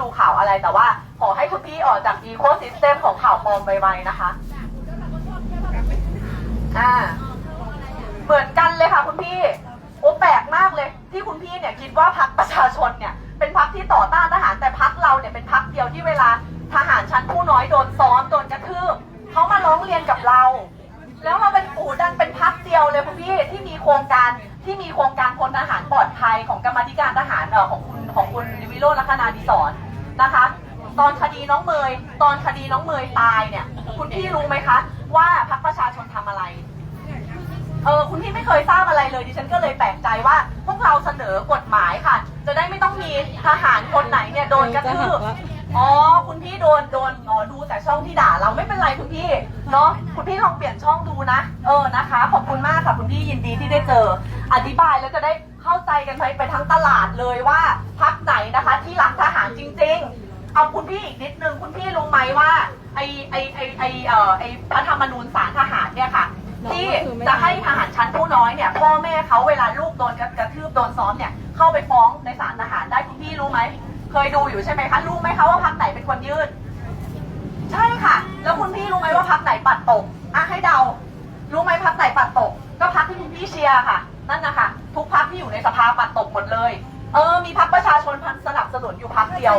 ดูข่าวอะไร แต่ว่าขอให้คุณพี่ออกจากอีโคซิสเต็มของข่าวปลอมไวๆนะคะอ่าเหมือนกันเลยค่ะคุณพี่โอ้แปลกมากเลย ที่คุณพี่เนี่ยคิดว่าพักประชาชนเนี่ย เป็นพักที่ต่อต้านทหารแต่พักเราเนี่ยเป็นพักเดียวที่เวลาทหารชั้นผู้น้อยโดนซ้อมโดนกระทืบเขามาร้องเรียนกับเรา แล้วเราเป็นปู่ดันเป็นพักเดียวเลยคุณพี่ที่มีโครงการที่มีโครงการพลทหารปลอดภัยของกรรมธิการทหารเออของคุณของคุณวิโรจน์ลัคนาดิศรนะคะ ตอนคดีน้องเมย ตอนคดีน้องเมยตายเนี่ย คุณพี่รู้ไหมคะ ว่าพักประชาชนทำอะไร เออคุณพี่ไม่เคยทราบอะไรเลยดิฉันก็เลยแปลกใจว่า พวกเราเสนอกฎหมายค่ะ จะได้ไม่ต้องมีทหารคนไหนเนี่ยโดนกระทืบอ๋อ คุณพี่โดนโดนอ๋อดูแต่ช่องที่ด่าเราไม่เป็นไรคุณพี่เนาะคุณพี่ลองเปลี่ยนช่องดูนะ เออนะคะ ขอบคุณมากค่ะคุณพี่ยินดีที่ได้เจอ อธิบายแล้วจะได้เข้าใจกันไปไปทั้งตลาดเลยว่าพักไหนนะคะ ที่รักทหารจริง ๆ เอาคุณพี่อีกนิดนึงคุณพี่รู้ไหมว่าไอไอไอไอเอ่อไอพระธรรมนูญสารทหารเนี่ยค่ะ ที่จะให้ทหารชั้นผู้น้อยเนี่ยพ่อแม่เขาเวลาลูกโดนกระทืบโดนซ้อมเนี่ยเข้าไปฟ้องในศาลทหารได้คุณพี่รู้ไหมเคยดูอยู่ใช่ไหมคะรู้ไหมคะว่าพักไหนเป็นคนยื่นใช่ค่ะ แล้วคุณพี่รู้ไหมว่าพักไหนปัดตกอะให้เดา รู้ไหมพักไหนปัดตก ก็พักที่คุณพี่เชียร์ค่ะ นั่นนะคะทุกพักที่อยู่ในสภาปัดตกหมดเลย เออมีพักประชาชนสนับสนุนอยู่พักเดียว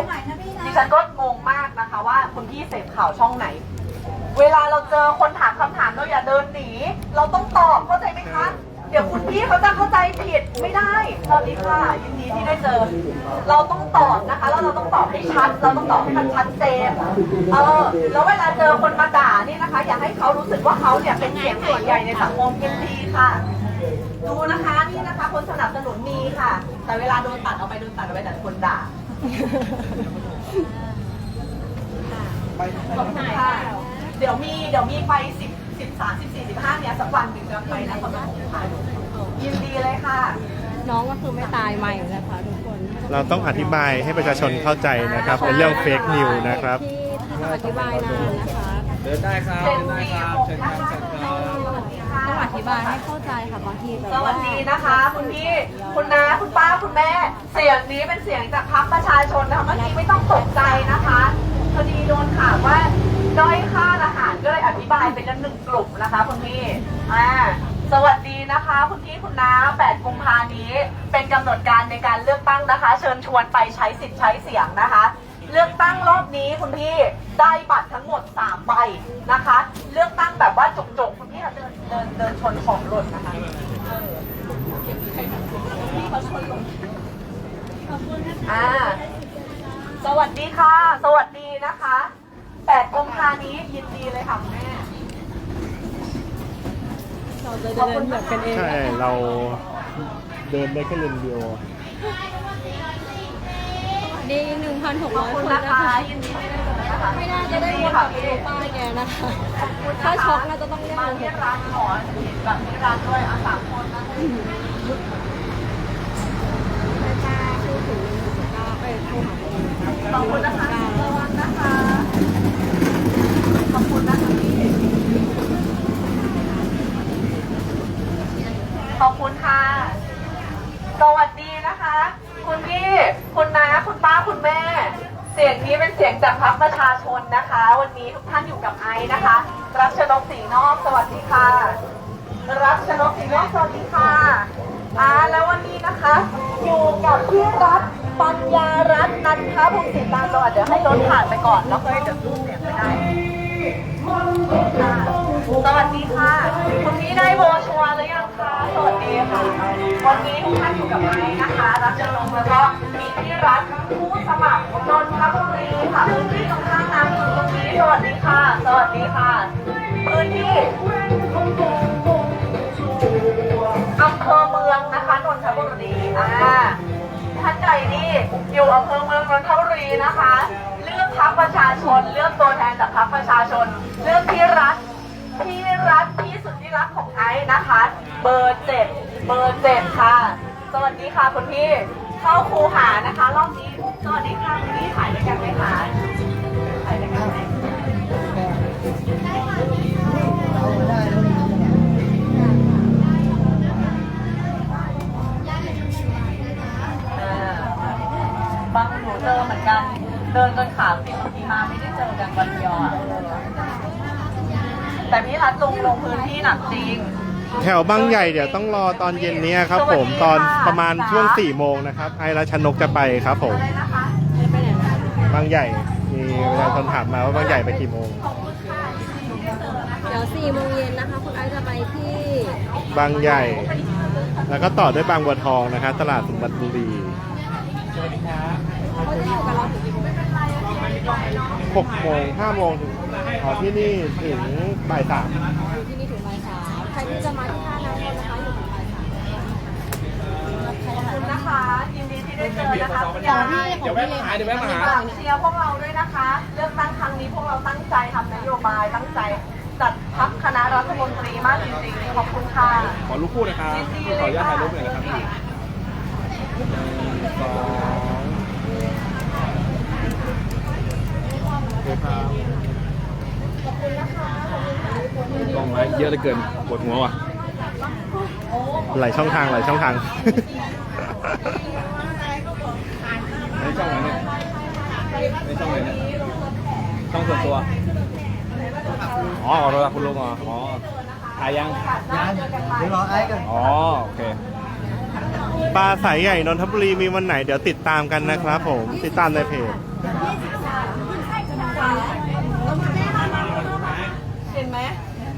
ดิฉันก็งงมากนะคะว่าคุณพี่เสพข่าวช่องไหน เวลาเราเจอคนถามคำถามเราอย่าเดินหนี เราต้องตอบเข้าใจไหมคะ เดี๋ยวคุณพี่เขาจะเข้าใจผิดไม่ได้สวัสดีค่ะยินดีที่ได้เจอ เราต้องตอบนะคะ แล้วเราต้องตอบให้ชัด เราต้องตอบให้มันชัดเจนเออแล้วเวลาเจอคนมาด่านี่นะคะ อย่าให้เขารู้สึกว่าเขาเนี่ยเป็นเสียงส่วนใหญ่ในสังคมยินดีค่ะ ดูนะคะนี่นะคะ คนสนับสนุนมีค่ะ แต่เวลาโดนตัดเอาไปโดนตัดเอาไปแต่คนด่าขอบคุณค่ะเดี๋ยวมีเดี๋ยวมีไปสิบสิบสามสิบสี่สิบห้าเนี่ยสักวันหนึ่งจะไปนะสำหรับผมค่ะยินดีเลยค่ะ น้องก็คือไม่ตายใหม่นะคะทุกคนเราต้องอธิบายให้ประชาชนเข้าใจนะครับเป็นเรื่องเฟกนิวนะครับที่ที่ต้องอธิบายนานนะคะ เดินได้ครับเจเดินนได้สี่ครับหกเชิญคนะรับ องอธิบายให้เข้าใจค่ะบางทีแบบสวัสดีนะคะ คุณพี่คุณน้าคุณป้าคุณแม่ เสียงนี้เป็นเสียงจากพรรคประชาชนนะคะเมื่อกี้ไม่ต้องตกใจนะคะพอดีโดนข่าวว่าด้อยค่าอาหารก็เลยอธิบายเป็นกันหนึ่งกลุ่มนะคะคุณพี่อ่าสวัสดีนะคะคุณพี่คุณน้า8กุมภานี้ เป็นกำหนดการในการเลือกตั้งนะคะ เชิญชวนไปใช้สิทธิ์ใช้เสียงนะคะ เลือกตั้งรอบนี้คุณพี่ได้บัตรทั้งหมด3ใบนะคะ เลือกตั้งแบบว่าจุกๆคุณพี่เดินเดินเดินชนของหล่นนะคะออพี่เขาชนหล่นอ่าสวัสดีค่ะ สวัสดีนะคะ8กุมภานี้ยินดีเลยค่ะแม่เราจะเดินแบบกันเองใช่เราเดินได้แค่เลนเดียว ดีหนึ่งพันหกขอร้บอยคุณคนนะนะคะคะยินดีที่ได้เจอนะคะไม่น่าจะได้ดียินค่ะแบบพี่ป้าแกนะคะขอบคุณนะคะถ้าช็อกน่าจะต้องเรียกมาโรงพที่ยาบาลร้านขอเห็นแบบที่ร้านด้วยอะสามคนนะไม่กล้าพูดถึงก็เอ้ยโทรหาคนอื่นขอบคุณนะคะระวังนะคะขอบคุณนะคะพี่ขอบคุณค่ะ สวัสดีนะ คุณพี่ คุณน้า คุณป้า คุณแม่ เสียงนี้เป็นเสียงจากพรรคประชาชนนะคะ วันนี้ทุกท่านอยู่กับไอซ์นะคะ รักชนกสีนอก สวัสดีค่ะ รักชนกสีนอก สวัสดีค่ะอ่าแล้ววันนี้นะคะ อยู่กับพี่รัฐปัญญารัตน์นันทบุญศิลาจังหวัดเดี๋ยวให้รถผ่านไปก่อนแล้วค่อยเดี๋ยวรูปเสียงไม่ได้ค่ะสวัสดีค่ะ คุณพี่ได้โบชัวร์หรือยัง สวัสดีค่ะ วันนี้ทุกท่านอยู่กับไม้นะคะ รับเชิญลงแล้วก็มีพี่รัฐผู้สมัครนนทบุรีค่ะพื้นที่ตรงข้ามน้ำอยู่ตรงนี้ สวัสดีค่ะ สวัสดีค่ะพื้นที่อำเภอเมืองนะคะนนทบุรีอ่าท่านใดนี่อยู่อำเภอเมืองนนทบุรีนะคะ เลือกพักประชาชน เลือกตัวแทนจากพักประชาชน เลือกพี่รัฐพี่รัฐพี่สุดที่รักของไอซ์นะคะ เบอร์เจ็ดเบอร์เจ็ดค่ะ สวัสดีค่ะคุณพี่ เข้าครูหานะคะ รอบนี้สวัสดีค่ะคุณพี่ถ่ายด้วยกันไหมคะถ่ายด้วยกันไหมอ่าบางหนูเจอเหมือนกัน เดินจนขาติดบางทีมาไม่ได้เจอกันวันเดียวอะแต่พี่รัฐลงลงพื้นที่หนักจริง แถวบางใหญ่เดี๋ยวต้องรอตอนเย็นเนี้ยครับ ผมสวัสดีค่ะตอนประมาณช่วง4ี่โมงนะครับไอราชนกจะไปครับ ผมอะไรนะคะบางใหญ่มีประชาชนถามมาว่าบางใหญ่ไปกี่โมงเดี๋ยว4โมงเย็นนะคะคุณไอซ์จะไปที่บางใหญ่ แล้วก็ต่อด้วยบางบัวทองนะครับตลาดสุพรรณบุรีเขาจะอยู่กับเราถึงกี่โมง6โมง5โมงถึงอ๋อที่นี่ถึงบ่ายสามอยู่ที่นี่ถึงบ่ายสามใค รที่จะมาที่ท่าน้ำนนท์นะคะอยู่ถึงบ่ายสามขอบคุณนะคะยินดีที่ได้เจอนะคะพี่ยาเดี๋ยวแวะมาหาเดี๋ยวแวะมาหาฝากเชียร์พวกเราด้วยนะคะ เลือกตั้งครั้งนี้พวกเราตั้งใจทำนโยบายตั้งใจจัดพักคณะรัฐมนตรีมากจริงๆขอบคุณค่ะขอรูปคู่นะครับยินดีขเลออยนุญาตค่ะถ่ายรูปหน่อยนะครับพี่หนึ่งสองโอเคครับ กล้องไว้เยอะเหลือเกินปวดหัวว่ะหลายช่องทางหลายช่องทางในช่องไหนเนี่ยในช่องไหนเนี่ยช่องส่วนตัวอ๋อขอโทษครับคุณลุงอ๋ออ๋อถ่ายยังยังเดี๋ยวรอไอ้กันอ๋อโอเคปลาสายใหญ่นนทบุรีมีวันไหนเดี๋ยวติดตามกันนะครับผมติดตามในเพจ เห็นไหม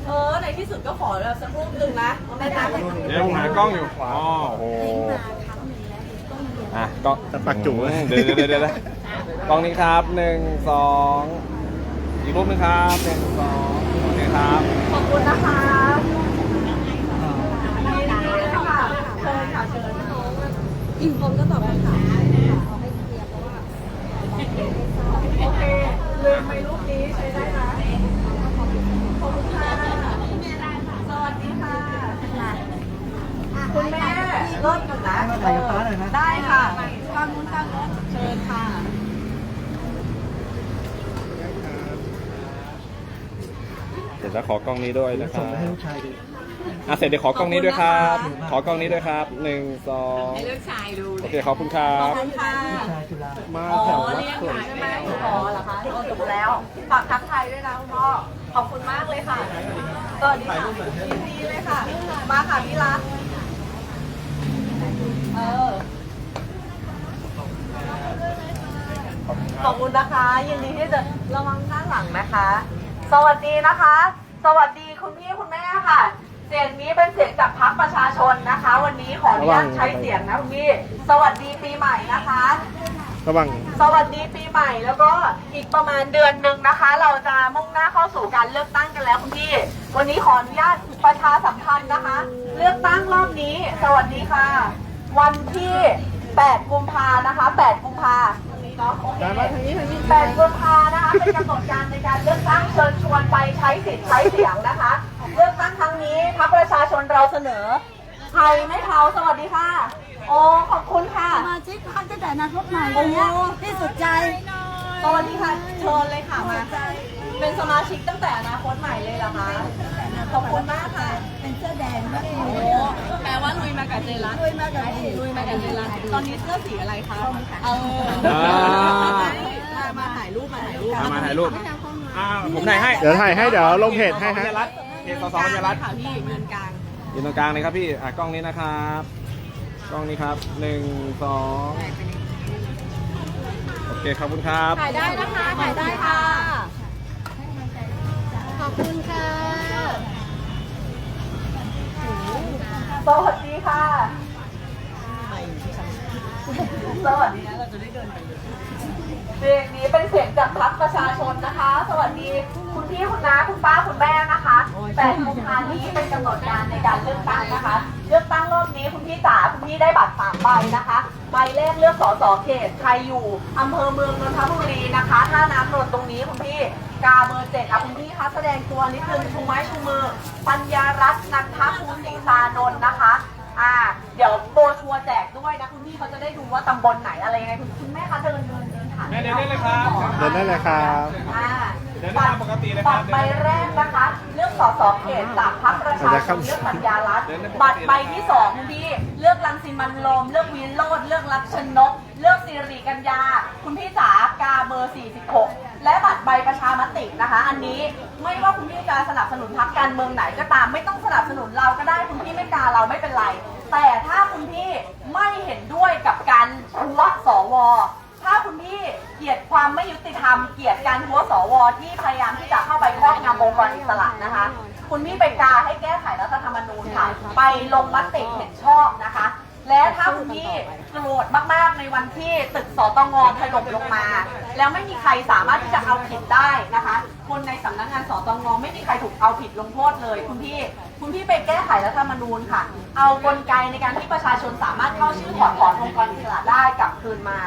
เออ ใน ที่สุดก็ขอแบบสักรูปหนึ่งนะได้ตามไปเดี๋ยวผมหากล้องอยู่ขวาอ๋อโอ้โหอะกล้องจะปักจุ๋มอืมเดี๋ยวเดี๋ยวเดี๋ยวเดี๋ยวกล้องนี้ครับหนึ่งสองอีกรูปหนึงครับหนึ่งสองโอเคครับ ขอบคุณนะคะยินดีเลยค่ะเชิญค่ะเชิญอีกคนก็ตอบคำถามเอาให้เคลียร์เพราะว่าโอเคลืมไปรูปนี้ใช้ได้นะขอบคุณค่ะ สวัสดีค่ะ คุณแม่เลิศอยู่นะถ่ายกับฟ้าหน่อยนะ ได้ค่ะข้างนู้นข้างนู้นเชิญค่ะเดี๋ยวจะขอกล้องนี้ด้วยนะครับให้ลูกชายดูอะเสร็จเดี๋ยวขอกล้องนี้ด้วยครับ ขอกล้องนี้ด้วยครับหนึ่งสองให้ลือกชายดูโอเคขอบคุณครัขอบคุณค่ะลูกชายจุฬามาอ๋อแถววัดเรียนสวนขายใช่ไหมอ๋อเหรอคะเออถูกแล้ว ฝากทักทายด้วยนะคุณพ่อ ขอบคุณมากเลยค่ะสวัสดีค่ะยินดีเลยค่ะ มาค่ะพี่รัก เออ ขอบคุณนะคะ ยินดีที่จะระวังด้านหลังนะคะ สวัสดีนะคะ สวัสดีคุณพี่คุณแม่ค่ะ เสียงนี้เป็นเสียงจากพรรคประชาชนนะคะ วันนี้ขออนุญาตใช้เสียงนะคุณพี่ สวัสดีปีใหม่นะคะ ระวัง สวัสดีปีใหม่แล้วก็อีกประมาณเดือนหนึ่งนะคะ เราจะมุ่งหน้าเข้าสู่การเลือกตั้งกันแล้วคุณพี่ วันนี้ขออนุญาตประชาสัมพันธ์นะคะ เลือกตั้งรอบนี้ สวัสดีค่ะ วันที่ 8 กุมภานะคะ 8 กุมภาเนาะโอเค8กุมภานะคะ เป็นกำหนดการในการเลือกตั้งเชิญชวนไปใช้สิทธิ์ใช้เสียงนะคะ เลือกตั้งครั้งนี้พรรคประชาชนเราเสนอไทยไม่เทาสวัสดีค่ะ โอ้ ขอบคุณค่ะสมาชิกพรรคตั้งแต่อนาคตใหม่วันเนี้ยที่สุดใจสวัสดีค่ะ เชิญเลยค่ะมา เป็นสมาชิกตั้งแต่อนาคตใหม่เลยเหรอคะ ขอบคุณมากค่ะ เป็นเสื้อแดงและโอ้แปลว่าลุยมากับเจรัตด้วยมากับที่ลุยมากับเจรัตตอนนี้เสื้อสีอะไรคะเอออ่ามามาถ่ายรูปมาถ่ายรูปอะมาถ่ายรูปอ่าผมถ่ายให้ เดี๋ยวถ่ายให้เดี๋ยวลงเพจให้สอฮะธัญรัตน์เพจสสธัญรัตน์ค่ะพี่ยืนกลางยืนตรงกลางเลยครับพี่อะกล้องนี้นะครับ กล้องนี้ครับหนึ่งสองโอเคขอบคุณครับ ถ่ายได้นะคะ ถ่ายได้ค่ะ ขอบคุณค่ะสวัสดีค่ะ สวัสดีนะเราจะได้เดินไปเลยเพลงนี้เป็นเสียงจากพรรคประชาชนนะคะ สวัสดีคุณพี่คุณน้าคุณป้าคุณแม่นะคะแต่กุมภานี้เป็นกำหนดการในการเลือกตั้งนะคะ เลือกตั้งรอบนี้คุณพี่จ๋าคุณพี่ได้บัตรสามใบนะคะ ใบแรกเลือกสสเขตใครอยู่อำเภอเมืองนนทบุรีนะคะท่าน้ำนนท์ตรงนี้คุณพี่กาเบอร์เจ็ดอะคุณพี่คะแสดงตัวนิดนึงชูไม้ชูมือ ปัญญารัตน์นันทภูศรีสานนท์นะคะอ่าเดี๋ยวโบชัวร์แจกด้วยนะคุณพี่เขาจะได้ดูว่าตำบลไหนอะไรยังไงคุณคุณแม่คะเดินเดินเดินผ่านแม่เดินได้เลยครับเดินได้เลยครับอ่าเดินได้ตามปกติเลยครับบัตรใบแรกนะคะเลือกสสเขตจากพรรคประชาชนเลือกปัญญารัตน์เดินได้ปกติบัตรใบที่สองคุณพี่ เลือกรังสิมันต์โรมเลือกวินโรดเลือกรักชนก เลือกสิริกัญญา คุณพี่จ๋ากาเบเบอร์ 46 และบัตรใบประชามตินะคะ อันนี้ไม่ว่าคุณพี่จะสนับสนุนพรรคการเมืองไหนก็ตาม ไม่ต้องสนับสนุนเราก็ได้คุณพี่ไม่กาเราไม่เป็นไร แต่ถ้าคุณพี่ไม่เห็นด้วยกับการหัวสวถ้าคุณพี่เกลียดความไม่ยุติธรรม เกลียดการหัวสวที่พยายามที่จะเข้าไปครอบงำองค์กรอิสระนะคะ คุณพี่ไปกาให้แก้ไขรัฐธรรมนูญค่ะ ไปลงมติเห็นชอบนะคะ และถ้าคุณพี่โกรธมากๆในวันที่ตึกสตงถล่มลงมา แล้วไม่มีใครสามารถที่จะเอาผิดได้นะคะ คนในสำนักงานสตงไม่มีใครถูกเอาผิดลงโทษเลย คุณพี่คุณพี่ไปแก้ไขรัฐธรรมนูญค่ะ เอากลไกในการที่ประชาชนสามารถเข้าชื่อถอดถอนองค์กรอิสระได้กลับคืนมา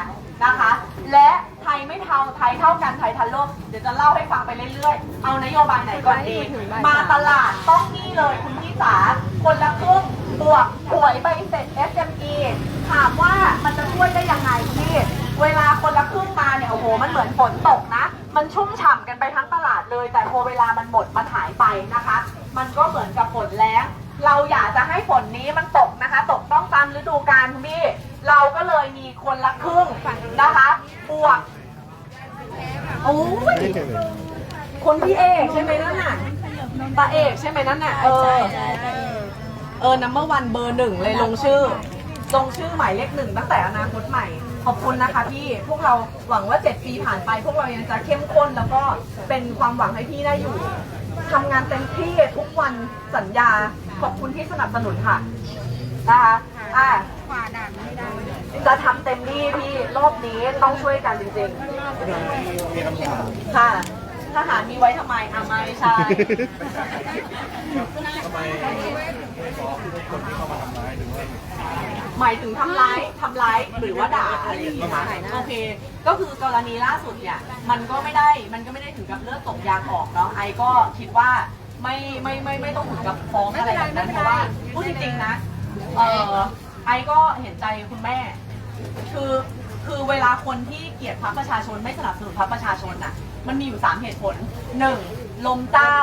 นะคะ และ ไทยไม่เท่าไทยเท่ากันไทยทันโลกเดี๋ยวจะเล่าให้ฟังไปเรื่อยๆ เอานโยบายไหนก่อนดี มาตลาดต้องนี่เลยคุณพี่จ๋าคนละครึ่งบวกหวยใบเสร็จ SME ถามว่ามันจะช่วยได้ยังไงคุณพี่เวลาคนละครึ่งมาเนี่ยโอ้โหมันเหมือนฝนตกนะ มันชุ่มฉ่ำกันไปทั้งตลาดเลย แต่พอเวลามันหมดมันหายไปนะคะ มันก็เหมือนกับฝนแล้งเราอยากจะให้ฝนนี้มันตกนะคะ ตกต้องตามฤดูกาลคุณพี่เราก็เลยมีคนละครึ่ง นะคะบวกโอ้ยคนพี่เอกใช่ไหมนั่นน่ะตาเอกใช่ไหมนั่นน่ะเออเออนัมเบอร์วันเบอร์หนึ่งเลยลงชื่อลงชื่อหมายเลขหนึ่งตั้งแต่อนาคตใหม่ ขอบคุณนะคะพี่พวกเราหวังว่า 7 ปีผ่านไป พวกเรายังจะเข้มข้นแล้วก็เป็นความหวังให้พี่ได้อยู่ทำงานเต็มที่ทุกวันสัญญา ขอบคุณที่สนับสนุนค่ะนะคะอะขวาด่านไม่ได้ จะทำเต็มที่พี่รอบนี้ต้องช่วยกันจริงๆค่ะ ทหารมีไว้ทำไมอะไม่ใช่หมายถึงทำร้ายทำร้ายหรือว่าด่าอะไรอย่างนี้คะโอเค ก็คือกรณีล่าสุดเนี่ย มันก็ไม่ได้ มันก็ไม่ได้ถึงกับเลือดตกยางออกเนาะ ไอก็คิดว่าไม่ไม่ไม่ไม่ต้องถึงกับฟ้องอะไรแบบนั้นเพราะว่าพูดจริงๆนะ เออไอก็เห็นใจคุณแม่ คือคือเวลาคนที่เกลียดพรรคประชาชนไม่สนับสนุนพรรคประชาชนน่ะ มันมีอยู่สามเหตุผลหนึ่งลมเจ้า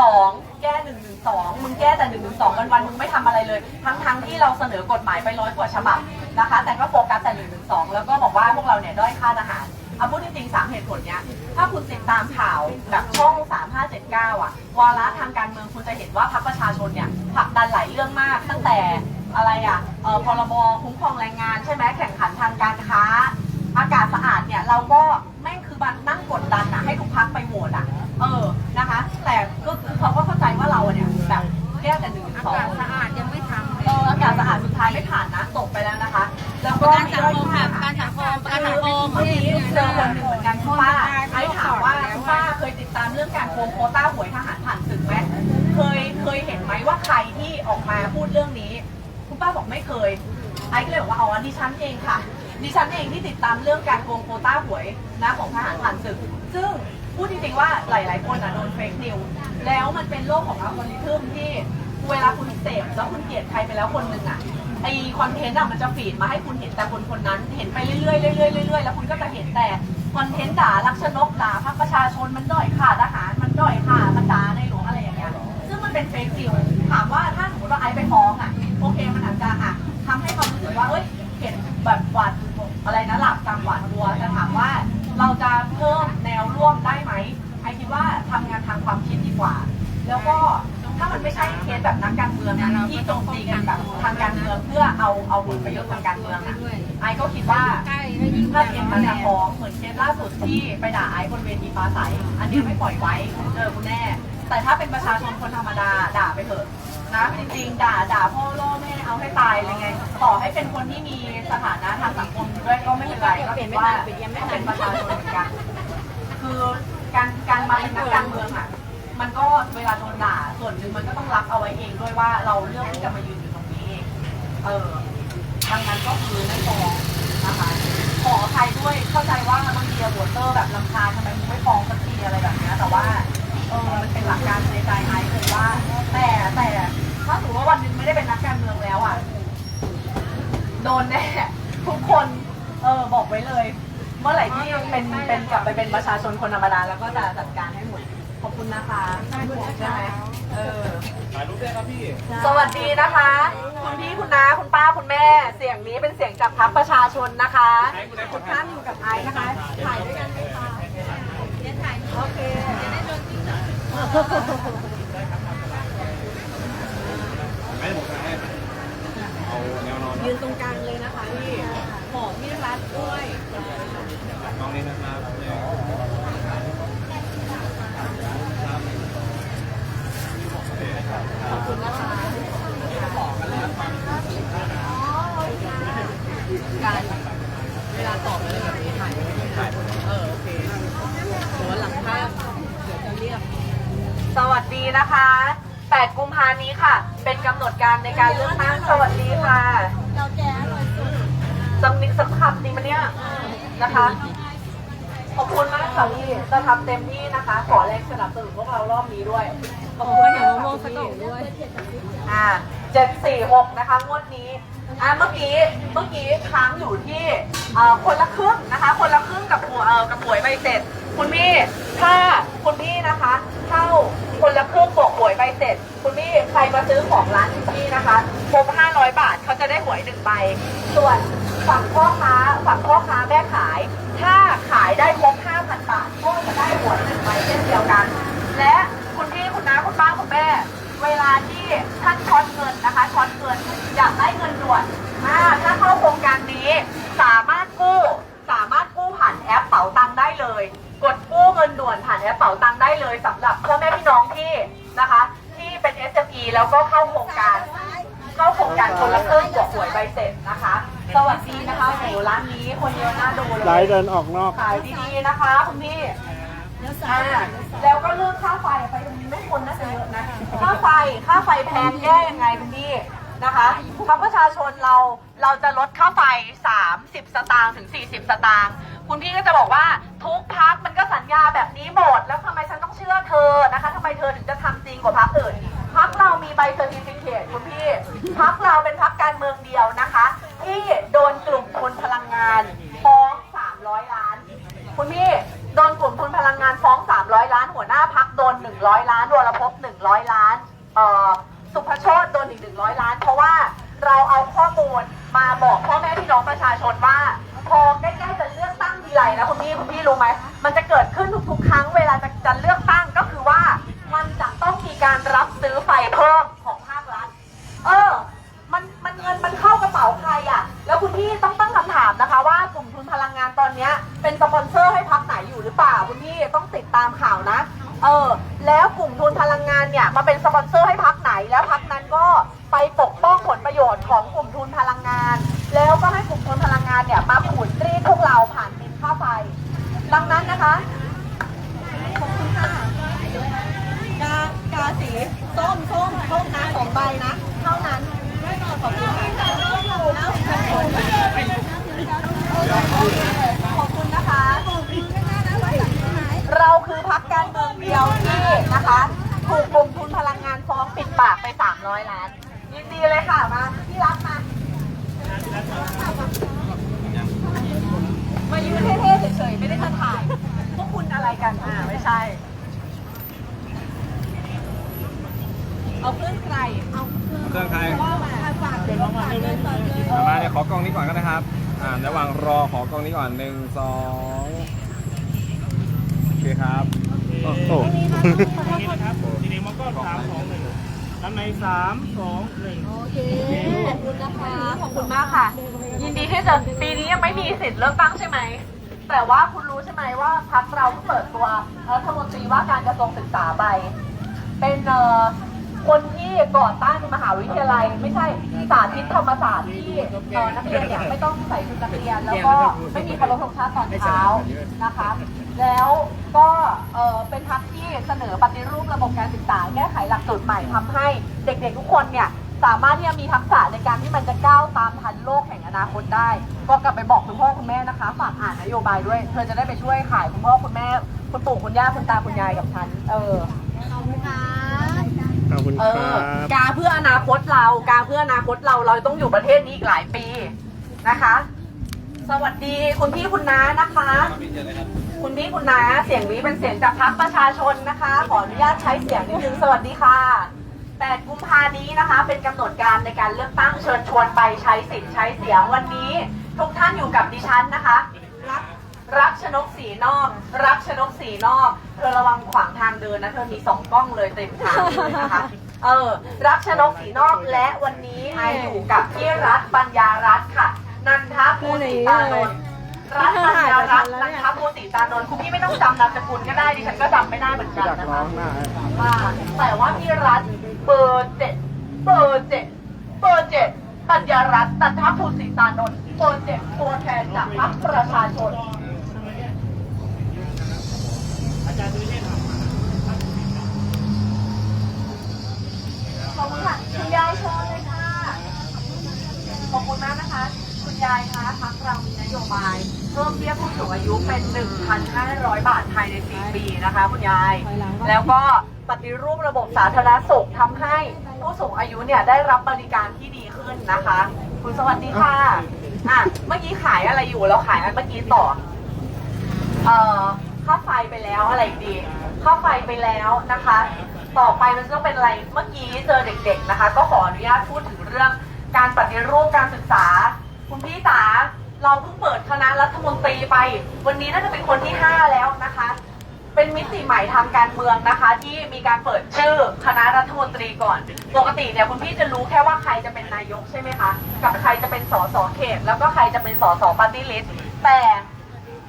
สองแก้หนึ่งหนึ่งสองมึงแก้แต่หนึ่งหนึ่งสองวันวันมึงไม่ทำอะไรเลย ทั้งทั้งที่เราเสนอกฎหมายไปร้อยกว่าฉบับนะคะ แต่ก็โฟกัสแต่หนึ่งหนึ่งสองแล้วก็บอกว่าพวกเราเนี่ยด้อยค่าทหารเอาพูดจริงๆสามเหตุผลเนี้ยถ้าคุณติดตามข่าวแบบช่อง 3579 อะวาระทางการเมืองคุณจะเห็นว่าพรรคประชาชนเนี่ยผลักดันหลายเรื่องมากตั้งแต่ อะไรอะเอ่อพรบคุ้มครองแรงงานใช่ไหมแข่งขันทางการค้า อากาศสะอาดเนี่ยเราก็แม่งคือบันนั่งกดดันอะให้ทุกพักไปโหวตอะเออนะคะ ตามเรื่องการโกงโควต้าหวยนะของทหารผ่านศึก ซึ่งพูดจริงๆว่าหลาย ๆ คนอะโดนเฟกนิวแล้วมันเป็นโลกของอัลกอริทึมที่เวลาคุณเสพแล้วคุณเกลียดใครไปแล้วคนหนึ่งอะไอคอนเทนต์อะมันจะฟีดมาให้คุณเห็นแต่คนคนนั้น เห็นไปเรื่อยๆเรื่อยๆเรื่อยๆแล้วคุณก็จะเห็นแต่คอนเทนต์ด่าลักษณกด่าพรรคประชาชนมันด้อยค่าทหารมันด้อยค่ามันด่าในหลวงอะไรอย่างเงี้ยซึ่งมันเป็นเฟกนิวถามว่าถ้าสมมติว่าไอไปฟ้องอะโอเคมันอาจจะอะทำให้ความรู้สึกว่าเอ้ยเห็นแบบหวาด ไม่ใช่เคสแบบนักการเมืองนะที่โจมตีกันแบบทางการเมืองเพื่อเอาเอาผลประโยชน์ทางการเมืองอะไอก็คิดว่าใกล้ไม่ยิ่งถ้าเอ็มมันจะฟ้องเหมือนเคสล่าสุดที่ไปด่าไอ้บนเวทีฟ้าใสอันนี้ไม่ปล่อยไว้เจอคุณแน่ แต่ถ้าเป็นประชาชนคนธรรมดาด่าไปเถอะนะจริงๆด่าด่าพ่อล่อแม่เอาให้ตายเลยไงต่อให้เป็นคนที่มีสถานะทางสังคมด้วยก็ไม่เป็นไรก็เป็นว่าเป็นประชาชนเหมือนกัน คือการการมาเป็นนักการเมืองอะมันก็เวลาโดนด่า ส่วนหนึ่งมันก็ต้องรับเอาไว้เองด้วยว่าเราเลือกที่จะมายืนอยู่ตรงนี้เองเออดังนั้นก็คือไม่ฟ้องนะคะขออภัยด้วยเข้าใจว่าบางทีอะโหวตเตอร์แบบลำคาญทำไมมึงไม่ฟ้องสักทีอะไรแบบเนี้ยแต่ว่าเออมันเป็นหลักการในใจไอซ์เลยว่า แต่แต่ถ้าสมมติว่าวันหนึงไม่ได้เป็นนักการเมืองแล้วอะโดนแน่ทุกคนเออบอกไว้เลย เมื่อไหร่ที่เป็นเป็นกลับไปเป็นประชาชนคนธรรมดาแล้วก็จะจัดการให้หมดขอบคุณนะคะใช่ไหม สวัสดีนะคะ คุณพี่คุณน้าคุณป้าคุณแม่ เสียงนี้เป็นเสียงจากทัพประชาชนนะคะทุกท่านอยู่กับไอ้นะคะ ถ่ายด้วยกันไหมคะโอเคยืนตรงกลางเลยนะคะพี่หมอพี่รัดด้วยน้องนี้นะครับ เนี่ยการเวลาตอบอะไรแบบนี้ถ่ายไว้ด้วยนะเออโอเคเดี๋ยววันหลังถ้าเดี๋ยวจะเรียก สวัสดีนะคะ 8 กุมภานี้ค่ะ เป็นกำหนดการในการเลือกตั้งสวัสดีค่ะเราแก่อร่อยสุดสำนึกสักคำดีมั้ยเนี่ยนะคะ ขอบคุณมากค่ะพี่จะทำเต็มที่นะคะ ขอแรงสนับสนุนพวกเรารอบนี้ด้วย ขอบคุณค่ะมะม่วงสักกล่องด้วยอ่าเจ็ดสี่หกนะคะงวดนี้อ่าเมื่อกี้เมื่อกี้ค้างอยู่ที่เอ่อคนละครึ่งนะคะ คนละครึ่งกับหัวเอ่อกับหวยใบเสร็จ คุณพี่ถ้าคุณพี่นะคะเข้าคนละครึ่งบวกหวยใบเสร็จ คุณพี่ใครมาซื้อของร้านคุณพี่นะคะครบ500บาทเขาจะได้หวยหนึ่งใบ ส่วนฝั่งพ่อค้าฝั่งพ่อค้าแม่ขาย ถ้าขายได้ครบ5,000บาทก็จะได้หวยหนึ่งใบเช่นเดียวกัน และคุณพี่คุณน้า คุณป้าคุณแม่เวลาที่ท่านช็อตเงินนะคะช็อตเงินอยากได้เงินด่วนอ่าถ้าเข้าโครงการนี้สามารถกู้สามารถกู้ผ่านแอปเป๋าตังค์ได้เลย กดกู้เงินด่วนผ่านแอปเป๋าตังค์ได้เลยสำหรับพ่อแม่พี่น้องที่นะคะ ที่เป็น SME แล้วก็เข้าโครงการ เข้าโครงการคนละครึ่งบวกหวยใบเสร็จนะคะสวัสดีนะคะโหร้านนี้คนเยอะน่าดูเลยไลฟ์เดินออกนอกขายดีๆนะคะคุณพี่อ่าแล้วก็เรื่องค่าไฟไป ค่าไฟค่าไฟแพงแก้ยังไงคุณพี่นะคะพรรคประชาชนเราเราจะลดค่าไฟ 30 สตางค์ถึง 40 สตางค์คุณพี่ก็จะบอกว่าทุกพักมันก็สัญญาแบบนี้หมด แล้วทำไมฉันต้องเชื่อเธอนะคะทำไมเธอถึงจะทำจริงกว่าพักอื่นพักเรามีใบเซอร์ติฟิเคตคุณพี่พักเราเป็นพักการเมืองเดียวนะคะ ที่โดนกลุ่มคนพลังงานฟ้อง 300 ล้าน คุณพี่โดนกลุ่มทุนพลังงานฟ้อง 300 ล้าน หัวหน้าพักโดน 100 ล้านวรพจน์100 ล้าน สุภโชตโดนอีกหนึ่งร้อยล้าน เพราะว่าเราเอาข้อมูลมาบอกพ่อแม่พี่น้องประชาชนว่า พอใกล้ๆจะเลือกตั้งทีไรนะคุณพี่คุณพี่รู้ไหมมันจะเกิดขึ้นทุกๆ ครั้งเวลาจะจะเลือกตั้งก็คือว่ามันจะต้องมีการรับซื้อไฟเพิ่มของภาครัฐ เออ มัน มันเงินมันเข้ากระเป๋าใครอะ แล้วคุณพี่ต้องตั้งคำถามนะคะว่ากลุ่มทุนพลังงานตอนเนี้ยเป็นสปอนเซอร์ให้พักไหนอยู่หรือเปล่าคุณพี่ต้องติดตามข่าวนะ เออ แล้วกลุ่มทุนพลังงานเนี่ยมาเป็นสปอนเซอร์ให้พักไหน แล้วพักนั้นก็ไปปกป้องผลประโยชน์ของกลุ่มทุนพลังงาน แล้วก็ให้กลุ่มทุนพลังงานเนี่ยมาขูดรีดพวกเราผ่านบินค่าไฟ ดังนั้นนะคะ ขอบคุณค่ะ กากาสีส้มส้มส้มนะสองใบนะ เท่านั้นขอบคุณค่ะขอบคุณนะคะ เราคือพักการเมืองเดียวที่นะคะ ถูกกลุ่มทุนพลังงานฟ้องปิดปากไป 300 ล้าน ยินดีเลยค่ะ มาพี่รักมา มายืนเท่ๆเฉยๆ ไม่ได้จะถ่าย พวกคุณอะไรกัน อ่า ไม่ใช่ เอาเครื่องใคร เอา เครื่องใคร ว่ามาฝากเดี๋ยวเราฝากเลยฝากเลย เอามาเนี่ยขอ กล้องนี้ก่อนก็นะครับ อ่าระหว่างรอขอกล้องนี้ก่อนหนึ่งสองโอเคครับโอ้โหนี่นะครับทีนี้มันก็สามสองหนึ่งด้านในสามสองหนึ่ง โอเค ขอบคุณนะคะ ขอบคุณมากค่ะ ยินดีที่จะปีนี้ยังไม่มีสิทธิ์เลือกตั้งใช่ไหม แต่ว่าคุณรู้ใช่ไหมว่าพักเราเพิ่งเปิดตัวรัฐมนตรีว่าการกระทรวงศึกษาไป เป็นเอ่อ คนที่ก่อตั้งมหาวิทยาลัย ไม่ใช่สาธิตธรรมศาสตร์ที่เอ่อนักเรียนเนี่ยไม่ต้องใส่ชุดนักเรียน แล้วก็ไม่มีเคารพธงชาติตอนเช้านะคะ แล้วก็เป็นพักที่เสนอปฏิรูประบบการศึกษา แก้ไขหลักสูตรใหม่ทำให้เด็กๆทุกคนเนี่ยสามารถที่จะมีทักษะในการที่มันจะก้าวตามทันโลกแห่งอนาคตได้ ก็กลับไปบอกคุณพ่อคุณแม่นะคะ ฝากอ่านนโยบายด้วย เธอจะได้ไปช่วยขายคุณพ่อคุณแม่ คุณปู่คุณย่าคุณตาคุณยายกับฉัน เออขอบคุณ เอคอรับกาเพื่ออนาคตเรา กาเพื่ออนาคตเราเราต้องอยู่ประเทศนี้อีกหลายปีนะคะ สวัสดีคุณพี่คุณน้านะคะ คุณพี่คุณน้าเสียงนี้เป็นเสียงจากพรรคประชาชนนะคะ ขออนุญาตใช้เสียงนิดนึงสวัสดีค่ะ 8 กุมภานี้นะคะ เป็นกำหนดการในการเลือกตั้งเชิญชวนไปใช้สิทธิ์ใช้เสียงวันนี้ ทุกท่านอยู่กับดิฉันนะคะ รักรักชนกสีนอก รักชนกสีนอก เธอระวังขวางทางเดินนะเธอมีสองกล้องเลยเต็มทางเลยนะคะ เออ รักชนกสีนอกและวันนี้ไออยู่กับพี่รัฐปัญญารัตน์ค่ะ นันทภูสิตานนท์รัฐปัญญารัตน์นันทภูสิตานนท์คุณพี่ไม่ต้องจำนามสกุลก็ได้ดิฉันก็จำไม่ได้เหมือนกันอยากนะร้อคะงหน้าว่าแต่ว่าพี่รัฐเบอร์เจ็ดเบอร์เจ็ดเบอร์เจ็ดปัญญารัตน์นันทภูสิตานนท์เบอร์เจ็ดตัวแทนจากพรรคประชาชน อาจารย์สุวิเชษฐ์ ขอบคุณค่ะคุณยายเชิญเลยค่ะ ขอบคุณมากนะคะ คุณยายคะพักเรามีนโยบายเพิ่มเบี้ยผู้สูงอายุเป็น 1,500 บาทภายใน 4 ปีนะคะคุณยาย แล้วก็ปฏิรูประบบสาธารณสุขทำให้ผู้สูงอายุเนี่ยได้รับบริการที่ดีขึ้นนะคะ คุณสวัสดีค่ะอะ เมื่อกี้ขายอะไรอยู่เราขายอันเมื่อกี้ต่อ เอ่อ ค่าไฟไปแล้วอะไรดีค่าไฟไปแล้วนะคะ ต่อไปมันจะต้องเป็นอะไรเมื่อกี้เจอเด็ก ๆนะคะ ก็ขออนุญาตพูดถึงเรื่องการปฏิรูปการศึกษา คุณพี่จ๋าเราเพิ่งเปิดคณะรัฐมนตรีไป วันนี้น่าจะเป็นคนที่ 5 แล้วนะคะ เป็นมิติใหม่ทางการเมืองนะคะ ที่มีการเปิดชื่อคณะรัฐมนตรีก่อน ปกติเนี่ยคุณพี่จะรู้แค่ว่าใครจะเป็นนายกใช่ไหมคะ กับใครจะเป็นสสเขต แล้วก็ใครจะเป็นสสปาร์ตี้ลิสต์แต่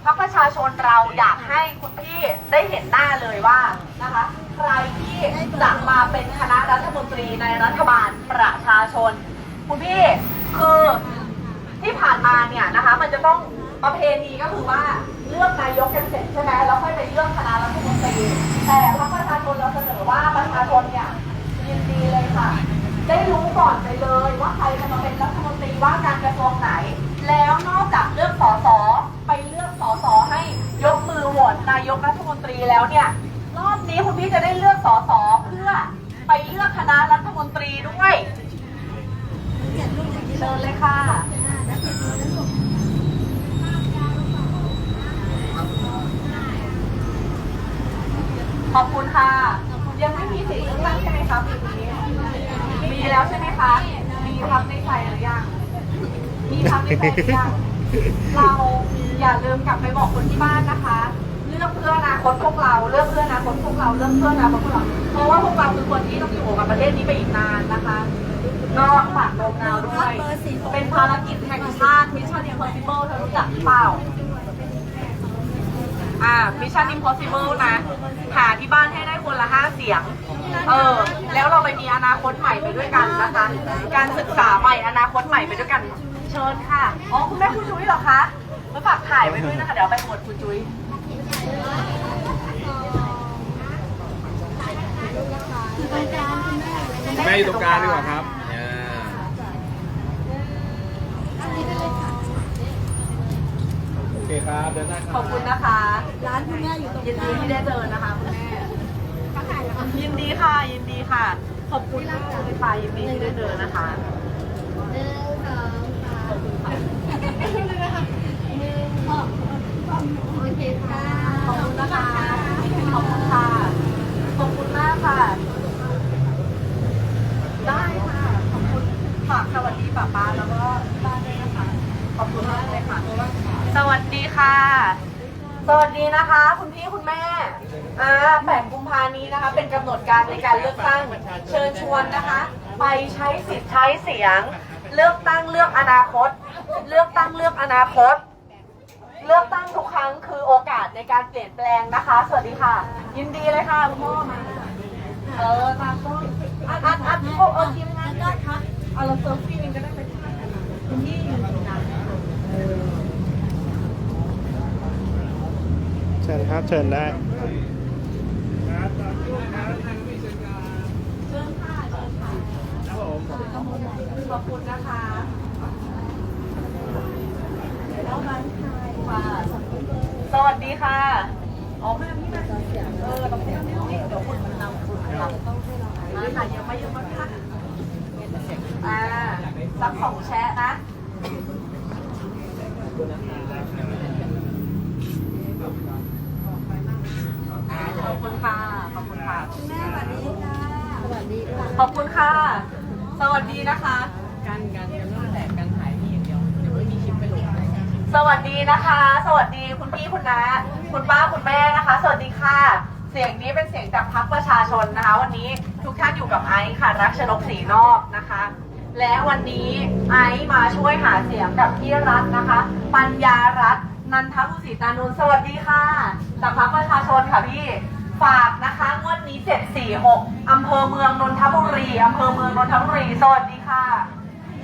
พรรคประชาชนเราอยากให้คุณพี่ได้เห็นหน้าเลยว่านะคะ ใครที่จะมาเป็นคณะรัฐมนตรีในรัฐบาลประชาชน คุณพี่คือที่ผ่านมาเนี่ยนะคะ มันจะต้องประเพณีก็คือว่าเลือกนายกกันเสร็จใช่ไหมแล้วค่อยไปเลือกคณะรัฐมนตรีแต่พรรคประชาชนเราเสนอว่าประชาชนเนี่ยยินดีเลยค่ะ ได้รู้ก่อนไปเลยว่าใครจะมาเป็นรัฐมนตรีว่าการกระทรวงไหน แล้วนอกจากเลือกสสไปเลือกสสให้ยกมือโหวต นายกรัฐมนตรีแล้วเนี่ย รอบนี้คุณพี่จะได้เลือกสสเพื่อไปเลือกคณะรัฐมนตรีด้วยเชิญเลยค่ะขอบคุณค่ะ ยังไม่มีสิทธิ์เลือกตั้งใช่ไหมคะปีนี้มีแล้วใช่ไหมคะ มีพักในใจหรือยัง มีพักในใจหรือยัง เราอย่าลืมกลับไปบอกคนที่บ้านนะคะ ลือกเพื่ออนาคตพวกเราเลือกเพื่ออนาคตพวกเราเลือกเพื่ออนาคตพวกเราเพราะว่าพวกเราคือคนที่ต้องอยู่กับประเทศนี้ไปอีกนานนะคะก็ฝากลมนาวด้วยเป็นภารกิจแห่งชาติ Mission Impossible เธอรู้จักเปล่าอ่า Mission Impossible นะหาที่บ้านให้ได้คนละห้าเสียง เออ แล้วเราไปมีอนาคตใหม่ไปด้วยกันนะคะ การศึกษาใหม่อนาคตใหม่ไปด้วยกัน เชิญค่ะ อ๋อ คุณแม่คุณจุ้ยเหรอคะมาฝากถ่ายไว้ด้วยนะคะ เดี๋ยวไปหมดคุณจุ้ย แม่อยู่ตรงกลางดีกว่าครับอ่าโอเคครับเดินได้คขรัอบบคุณนะคะ ร้านคุณแม่อยู่ตรงยินดีที่ได้เจอนะคะคุณแม่ยินดีค่ะ ยินดีค่ะ ขอบคุณมากเลยค่ะยินดีที่ได้เจอนะคะหนึ่งสองสามขอบคุณค่ะ หนึ่งสอง โอเคค่ะขอบคุณนะคะขอบคุณค่ะขอบคุณมากค่ะ ได้ค่ะขอบคุณฝากสวัสดีป้าป้าแล้วก็บ้านด้วยนะคะขอบคุณมากเลยค่ะสวัสดีค่ะ สวัสดีนะคะ คุณพี่คุณแม่อ่าแปดกุมภานี้นะคะ เป็นกำหนดการในการเลือกตั้งเชิญชวนนะคะ ไปใช้สิทธิ์ใช้เสียง เลือกตั้งเลือกอนาคต เลือกตั้งเลือกอนาคต เลือกตั้งทุกครั้งคือโอกาสในการเปลี่ยนแปลงนะคะ สวัสดีค่ะ ยินดีเลยค่ะคุณพ่อมาเออตามต้องอัดอัดอัดพวกเออทีมงานก็ค่ะเอาเราเซลฟี่กันก็ได้ไปถ่ายกันนะคุณพี่อยู่ตรงนั้นเออเชิญครับเชิญได้เชิญค่ะเชิญค่ะขอบคุณนะคะแล้วมันค่ะ สวัสดีค่ะ อ๋อแม่พี่มาเออต้องเดี๋ยวเดี๋ยวคุณมันนำคุณมันนำต้องให้เรามาค่ะเยอะมาเยอะมากค่ะอ่าสักของแชะนะขอบคุณค่ะ ขอบคุณค่ะแม่สวัสดีค่ะ สวัสดีค่ะ ขอบคุณค่ะ สวัสดีนะคะการการเริ่มแต่การถ่ายนี่อย่างเดียว เดี๋ยวไม่มีคลิปไปลง สวัสดีนะคะ สวัสดีคุณพี่คุณน้าคุณป้าคุณแม่นะคะ สวัสดีค่ะ เสียงนี้เป็นเสียงจากพักประชาชนนะคะ วันนี้ทุกท่านอยู่กับไอซ์ค่ะ รักชนกสีนอกนะคะ และวันนี้ไอซ์มาช่วยหาเสียงกับพี่รัฐนะคะ ปัญญารัตน์นันทบุษีตานุนสวัสดีค่ะจากพักประชาชนค่ะพี่ฝากนะคะงวดนี้ 746อำเภอเมืองนนทบุรีอำเภอเมืองนนทบุรี สวัสดีค่ะ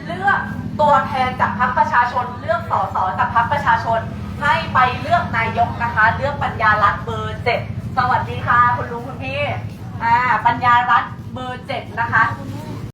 เลือก ตัวแทนจากพรรคประชาชนเลือกสสจากพรรคประชาชน ให้ไปเลือกนายกนะคะ เลือกปัญญารัตน์เบอร์เจ็ดสวัสดีค่ะ คุณลุงคุณพี่อ่าปัญญารัตน์เบอร์เจ็ดนะคะ